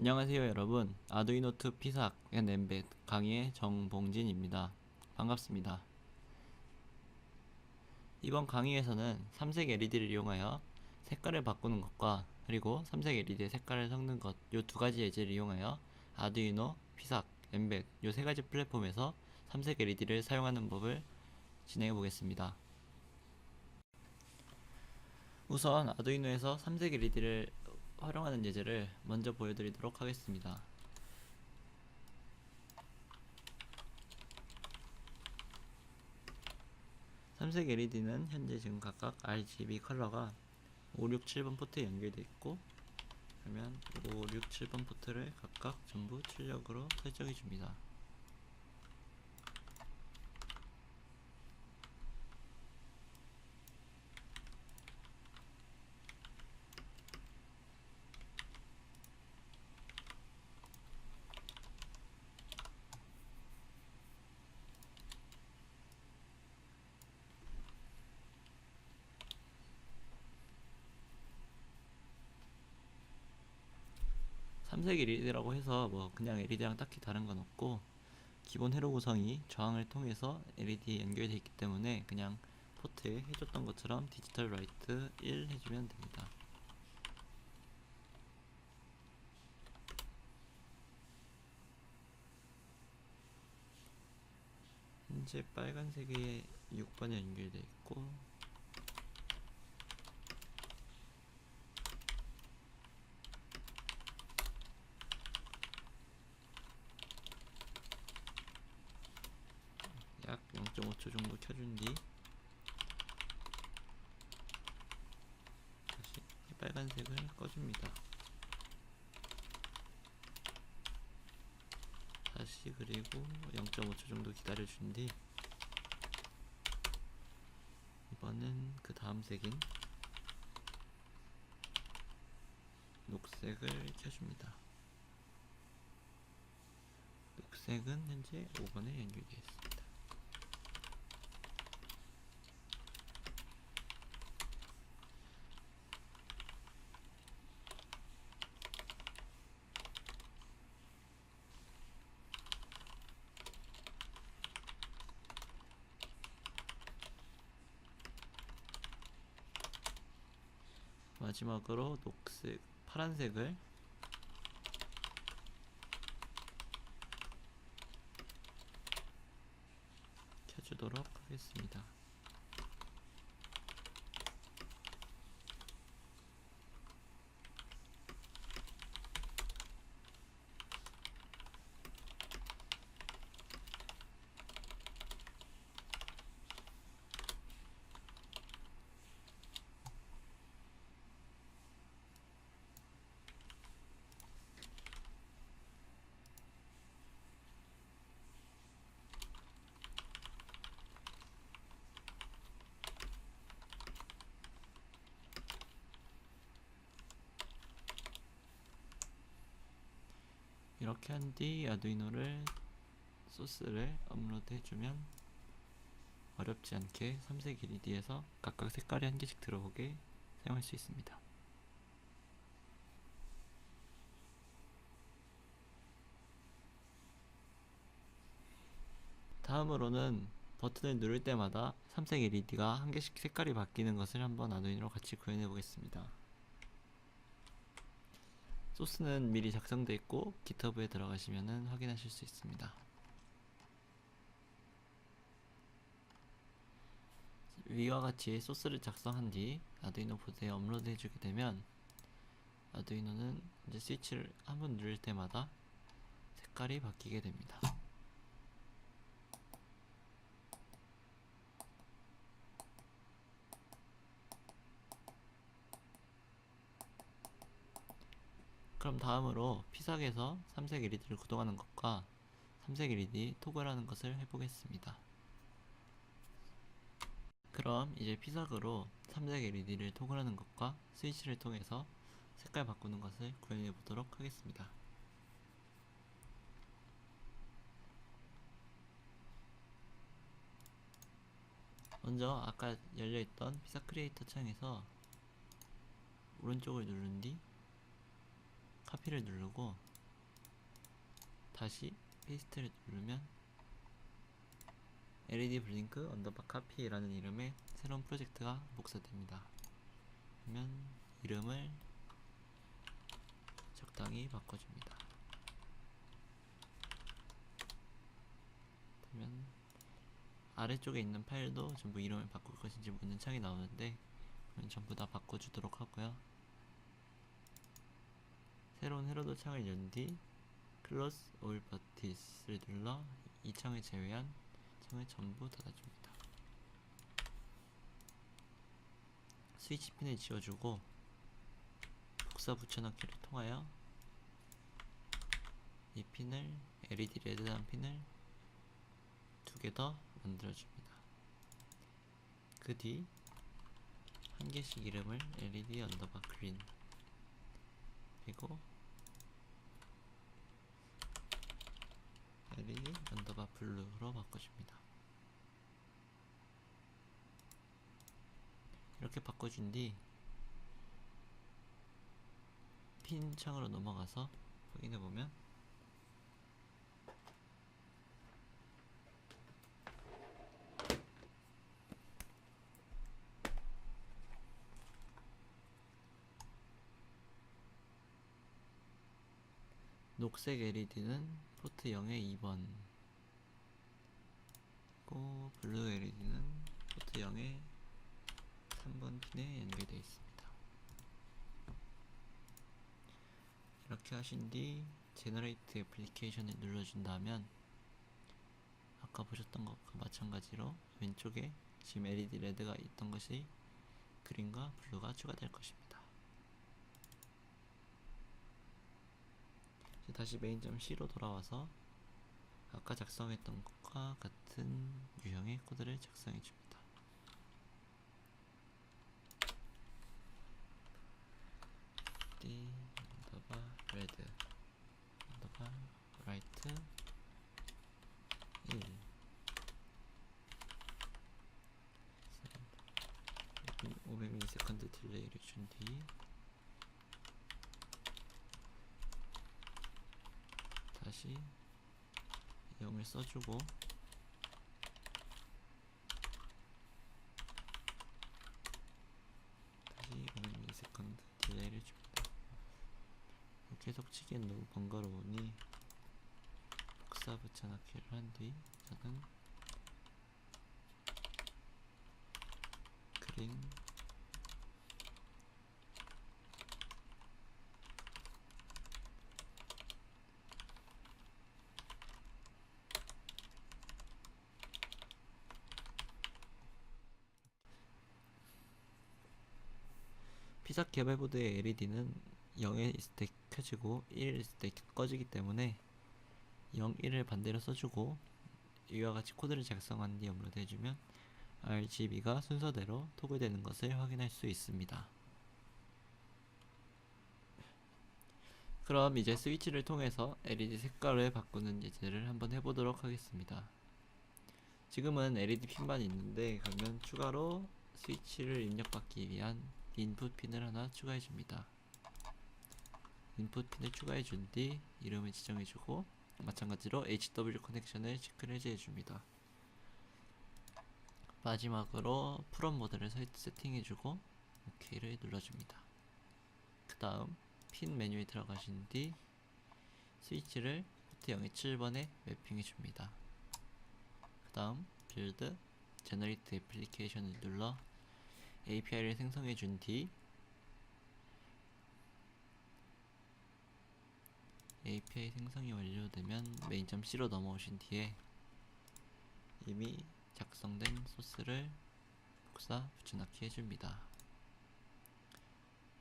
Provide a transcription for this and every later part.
안녕하세요 여러분. 아두이노2 피삭 앤 엠벳 강의의 정봉진입니다. 반갑습니다. 이번 강의에서는 삼색 LED를 이용하여 색깔을 바꾸는 것과 그리고 삼색 LED의 색깔을 섞는 것 요 두 가지 예제를 이용하여 아두이노, 피삭, 엠벳 요 세 가지 플랫폼에서 삼색 LED를 사용하는 법을 진행해 보겠습니다. 우선 아두이노에서 삼색 LED를 활용하는 예제를 먼저 보여드리도록 하겠습니다. 삼색 LED는 현재 지금 각각 RGB 컬러가 5, 6, 7번 포트에 연결되어 있고 그러면 5, 6, 7번 포트를 각각 전부 출력으로 설정해 줍니다. 삼색 LED라고 해서 뭐 그냥 LED랑 딱히 다른 건 없고 기본 회로 구성이 저항을 통해서 LED에 연결되어 있기 때문에 그냥 포트에 해줬던 것처럼 디지털 라이트 1 해주면 됩니다. 현재 빨간색에 6번에 연결되어 있고 약 0.5초 정도 켜준 뒤 다시 이 빨간색을 꺼줍니다. 다시 그리고 0.5초 정도 기다려 준 뒤 이번엔 그 다음 색인 녹색을 켜줍니다. 녹색은 현재 5번에 연결되어 있습니다. 마지막으로 녹색, 파란색을 켜주도록 하겠습니다. 이렇게 한 뒤 아두이노를 소스를 업로드 해주면 어렵지 않게 삼색 LED에서 각각 색깔이 한 개씩 들어오게 사용할 수 있습니다. 다음으로는 버튼을 누를 때마다 삼색 LED가 한 개씩 색깔이 바뀌는 것을 한번 아두이노로 같이 구현해 보겠습니다. 소스는 미리 작성되어 있고 기터브에 들어가시면 확인하실 수 있습니다. 위와 같이 소스를 작성한 뒤 아두이노 보드에 업로드 해주게 되면 아두이노는 이제 스위치를 한번 누를 때마다 색깔이 바뀌게 됩니다. 그럼 다음으로 피삭에서 삼색 LED를 구동하는 것과 삼색 LED 토글하는 것을 해보겠습니다. 그럼 이제 피삭으로 삼색 LED를 토글하는 것과 스위치를 통해서 색깔 바꾸는 것을 구현해 보도록 하겠습니다. 먼저 아까 열려있던 피삭 크리에이터 창에서 오른쪽을 누른 뒤 카피를 누르고 다시 페이스트를 누르면 LED 블링크 언더바 카피라는 이름의 새로운 프로젝트가 복사됩니다. 그러면 이름을 적당히 바꿔줍니다. 그러면 아래쪽에 있는 파일도 전부 이름을 바꿀 것인지 묻는 창이 나오는데 그건 전부 다 바꿔주도록 하고요. 새로운 헤로드 창을 연뒤 Close All Butties를 눌러 이 창을 제외한 창을 전부 닫아줍니다. 스위치 핀을 지워주고 복사 붙여넣기를 통하여 이 핀을 LED 레드한 핀을 두 개 더 만들어줍니다. 그 뒤 한 개씩 이름을 LED 언더바 그린 그리고 LED 언더바 블루로 바꿔줍니다. 이렇게 바꿔준 뒤 핀 창으로 넘어가서 확인해보면 녹색 LED는 포트 0의 2번 그리고 블루 LED는 포트 0의 3번 핀에 연결되어 있습니다. 이렇게 하신 뒤 제너레이트 애플리케이션을 눌러준다면 아까 보셨던 것과 마찬가지로 왼쪽에 지금 LED 레드가 있던 것이 그린과 블루가 추가될 것입니다. 이제 다시 메인.c로 점 돌아와서 아까 작성했던 것과 같은 유형의 코드를 작성해 줍니다. D 언더바 레드 언더바 라이트 1 500ms 딜레이를 준 뒤 다시 0을 써주고 다시 500ms 딜레이를 줍니다. 계속 치기엔 너무 번거로우니 복사 붙여넣기를 한 뒤 저는 그린 피삭 개발보드의 LED는 0에 있을 때 켜지고 1에 있을 때 꺼지기 때문에 0, 1을 반대로 써주고 이와 같이 코드를 작성한 뒤 업로드 해주면 RGB가 순서대로 토글되는 것을 확인할 수 있습니다. 그럼 이제 스위치를 통해서 LED 색깔을 바꾸는 예제를 한번 해보도록 하겠습니다. 지금은 LED 핀만 있는데 그러면 추가로 스위치를 입력받기 위한 인풋 핀을 하나 추가해 줍니다. 인풋 핀을 추가해 준 뒤 이름을 지정해 주고 마찬가지로 HW 커넥션을 체크를 해제 줍니다. 마지막으로 프롬 모드를 세팅해 주고 OK를 눌러줍니다. 그 다음 핀 메뉴에 들어가신 뒤 스위치를 포트 027번에 매핑해 줍니다. 그 다음 빌드 제너레이트 애플리케이션을 눌러 API를 생성해 준 뒤 API 생성이 완료되면 main.c로 넘어오신 뒤에 이미 작성된 소스를 복사 붙여넣기 해줍니다.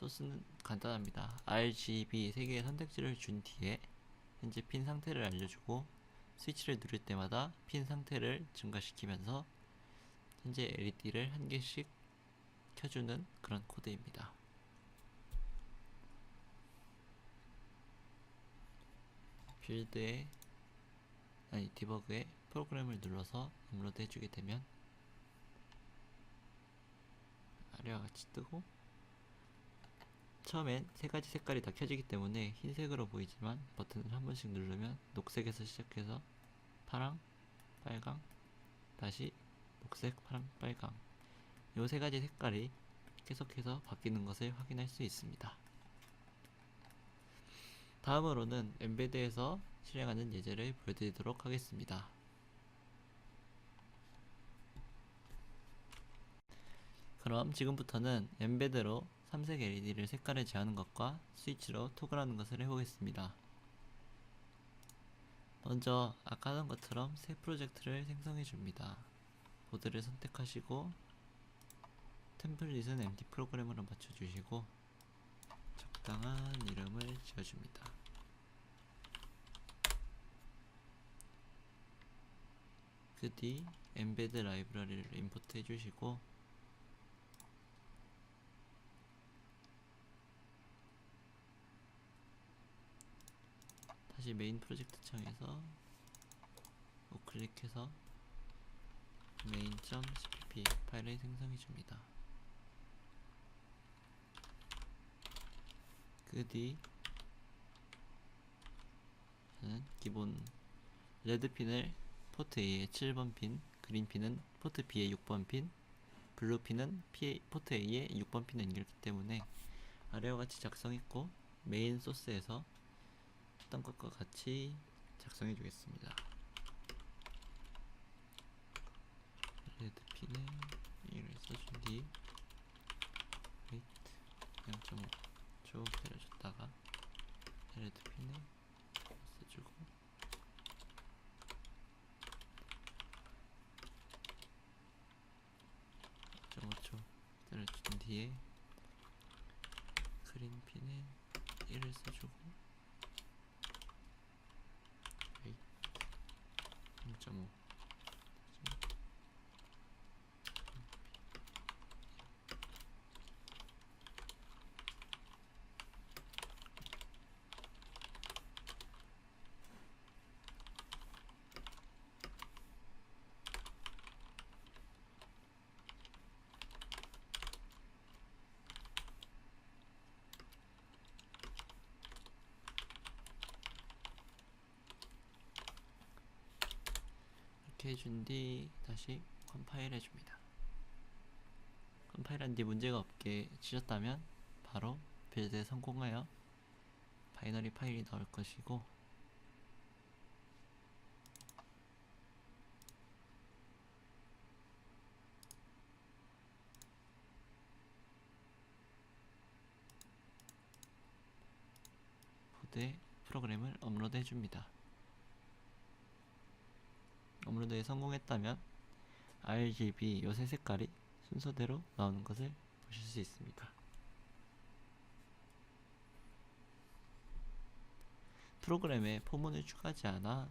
소스는 간단합니다. RGB 3개의 선택지를 준 뒤에 현재 핀 상태를 알려주고 스위치를 누를 때마다 핀 상태를 증가시키면서 현재 LED를 한 개씩 켜주는 그런 코드입니다. 빌드에 아니 디버그에 프로그램을 눌러서 업로드 해주게 되면 아래와 같이 뜨고 처음엔 세 가지 색깔이 다 켜지기 때문에 흰색으로 보이지만 버튼을 한 번씩 누르면 녹색에서 시작해서 파랑, 빨강, 다시 녹색, 파랑, 빨강 요 세 가지 색깔이 계속해서 바뀌는 것을 확인할 수 있습니다. 다음으로는 엠베드에서 실행하는 예제를 보여드리도록 하겠습니다. 그럼 지금부터는 엠베드로 삼색 LED를 색깔을 제하는 것과 스위치로 토글하는 것을 해보겠습니다. 먼저 아까 하던 것처럼 새 프로젝트를 생성해 줍니다. 보드를 선택하시고 템플릿은 empty 프로그램으로 맞춰주시고 적당한 이름을 지어줍니다. 그뒤 embed 라이브러리를 임포트 해주시고 다시 메인 프로젝트 창에서 우클릭해서 main.cpp 파일을 생성해 줍니다. 그뒤 저는 기본 레드 핀을 포트 A의 7번 핀, 그린 핀은 포트 B의 6번 핀, 블루 핀은 P, 포트 A의 6번 핀에 연결했기 때문에 아래와 같이 작성했고 메인 소스에서 했던 것과 같이 작성해 주겠습니다. 레드 핀에 1을 써준 뒤 irresistible 이렇게 해준 뒤 다시 컴파일 해줍니다. 컴파일한 뒤 문제가 없게 치셨다면 바로 빌드에 성공하여 바이너리 파일이 나올 것이고 보드에 프로그램을 업로드 해줍니다. 업로드에 성공했다면 RGB 요새 색깔이 순서대로 나오는 것을 보실 수 있습니다. 프로그램에 포문을 추가하지 않아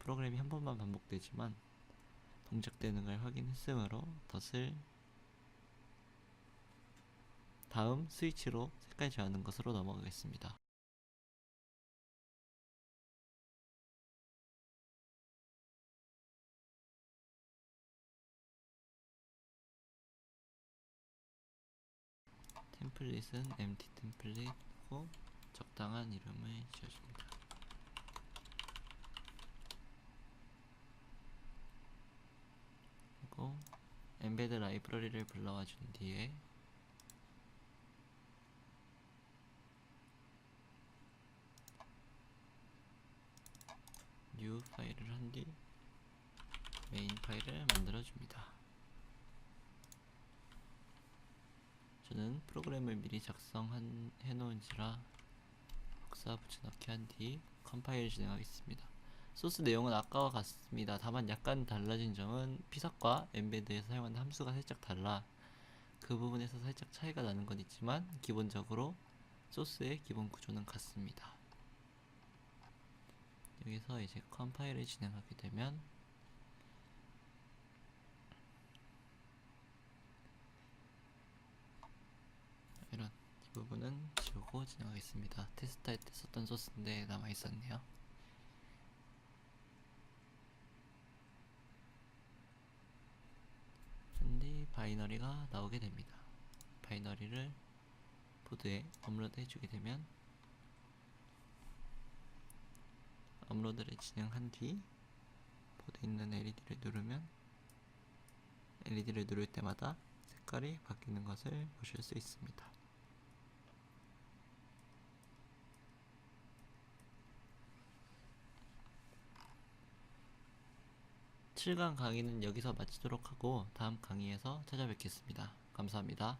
프로그램이 한 번만 반복되지만 동작되는 걸 확인했으므로 덫을 다음 스위치로 색깔 제하는 것으로 넘어가겠습니다. 템플릿은 empty 템플릿고 적당한 이름을 지어줍니다. 그리고 embed 라이브러리를 불러와 준 뒤에 new 파일을 한 뒤 메인 파일을 만들어 줍니다. 저는 프로그램을 미리 작성한 해놓은지라 복사 붙여넣기 한 뒤 컴파일 진행하겠습니다. 소스 내용은 아까와 같습니다. 다만 약간 달라진 점은 피삭과 엠베드에서 사용하는 함수가 살짝 달라 그 부분에서 살짝 차이가 나는 건 있지만 기본적으로 소스의 기본 구조는 같습니다. 여기서 이제 컴파일을 진행하게 되면 이런 이 부분은 지우고 진행하겠습니다. 테스트 할 때 썼던 소스인데 남아 있었네요. 한뒤 바이너리가 나오게 됩니다. 바이너리를 보드에 업로드 해주게 되면 업로드를 진행한 뒤 보드에 있는 LED를 누르면 LED를 누를 때마다 색깔이 바뀌는 것을 보실 수 있습니다. 7강 강의는 여기서 마치도록 하고 다음 강의에서 찾아뵙겠습니다. 감사합니다.